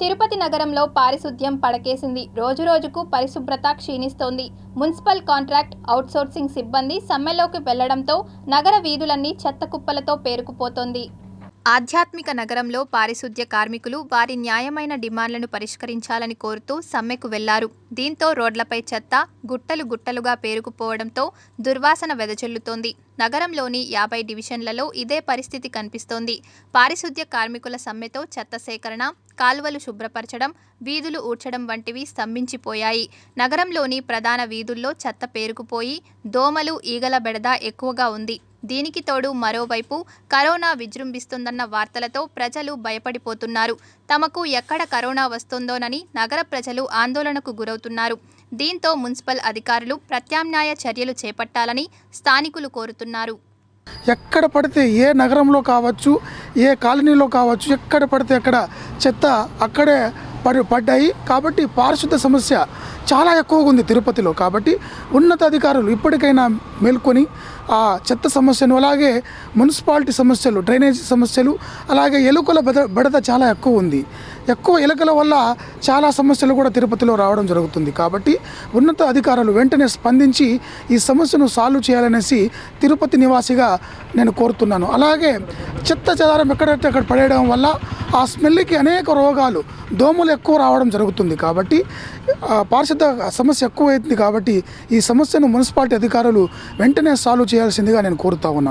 తిరుపతి నగరంలో పారిశుద్ధ్యం పడకేసింది. రోజురోజుకు పరిశుభ్రత క్షీణిస్తోంది. మున్సిపల్ కాంట్రాక్ట్ అవుట్సోర్సింగ్ సిబ్బంది సమ్మెలోకి వెళ్ళడంతో నగర వీధులన్నీ చెత్త కుప్పలతో పేరుకుపోతోంది. ఆధ్యాత్మిక నగరంలో పారిశుద్ధ్య కార్మికులు వారి న్యాయమైన డిమాండ్లను పరిష్కరించాలని కోరుతూ సమ్మెకు వెళ్ళారు. దీంతో రోడ్లపై చెత్త గుట్టలు గుట్టలుగా పేరుకుపోవడంతో దుర్వాసన వెదజల్లుతోంది. నగరంలోని యాభై డివిజన్లలో ఇదే పరిస్థితి కనిపిస్తోంది. పారిశుద్ధ్య కార్మికుల సమ్మెతో చెత్త సేకరణ కాలువలు శుభ్రపరచడం వీధులు ఊడ్చడం వంటివి స్తంభించిపోయాయి. నగరంలోని ప్రధాన వీధుల్లో చెత్త పేరుకుపోయి దోమలు ఈగల బెడద ఎక్కువగా ఉంది. దీనికి తోడు మరోవైపు కరోనా విజృంభిస్తుందన్న వార్తలతో ప్రజలు భయపడిపోతున్నారు. తమకు ఎక్కడ కరోనా వస్తుందోనని నగర ప్రజలు ఆందోళనకు గురవుతున్నారు. దీంతో మున్సిపల్ అధికారులు ప్రత్యామ్నాయ చర్యలు చేపట్టాలని స్థానికులు కోరుతున్నారు. ఎక్కడ పడితే ఏ నగరంలో కావచ్చు ఏ కాలనీలో కావచ్చు ఎక్కడ పడితే అక్కడ చెత్త అక్కడే పడి పడ్డాయి. కాబట్టి పారిశుద్ధ సమస్య చాలా ఎక్కువగా ఉంది తిరుపతిలో. కాబట్టి ఉన్నత అధికారులు ఇప్పటికైనా మేల్కొని ఆ చెత్త సమస్యను అలాగే మున్సిపాలిటీ సమస్యలు డ్రైనేజీ సమస్యలు అలాగే ఎలుకల బెద బెడద చాలా ఎక్కువ ఉంది. ఎక్కువ ఎలుకల వల్ల చాలా సమస్యలు కూడా తిరుపతిలో రావడం జరుగుతుంది. కాబట్టి ఉన్నత అధికారులు వెంటనే స్పందించి ఈ సమస్యను సాల్వ్ చేయాలనేసి తిరుపతి నివాసిగా నేను కోరుతున్నాను. అలాగే చెత్త చెదారం ఎక్కడైతే అక్కడ పడేయడం వల్ల ఆ స్మెల్కి అనేక రోగాలు దోమలు ఎక్కువ రావడం జరుగుతుంది కాబట్టి పారిశుద్ధ సమస్య ఎక్కువ అవుతుంది కాబట్టి ఈ సమస్యను మున్సిపాలిటీ అధికారులు వెంటనే సాల్వ్ చేయాల్సిందిగా నేను కోరుతా ఉన్నాను.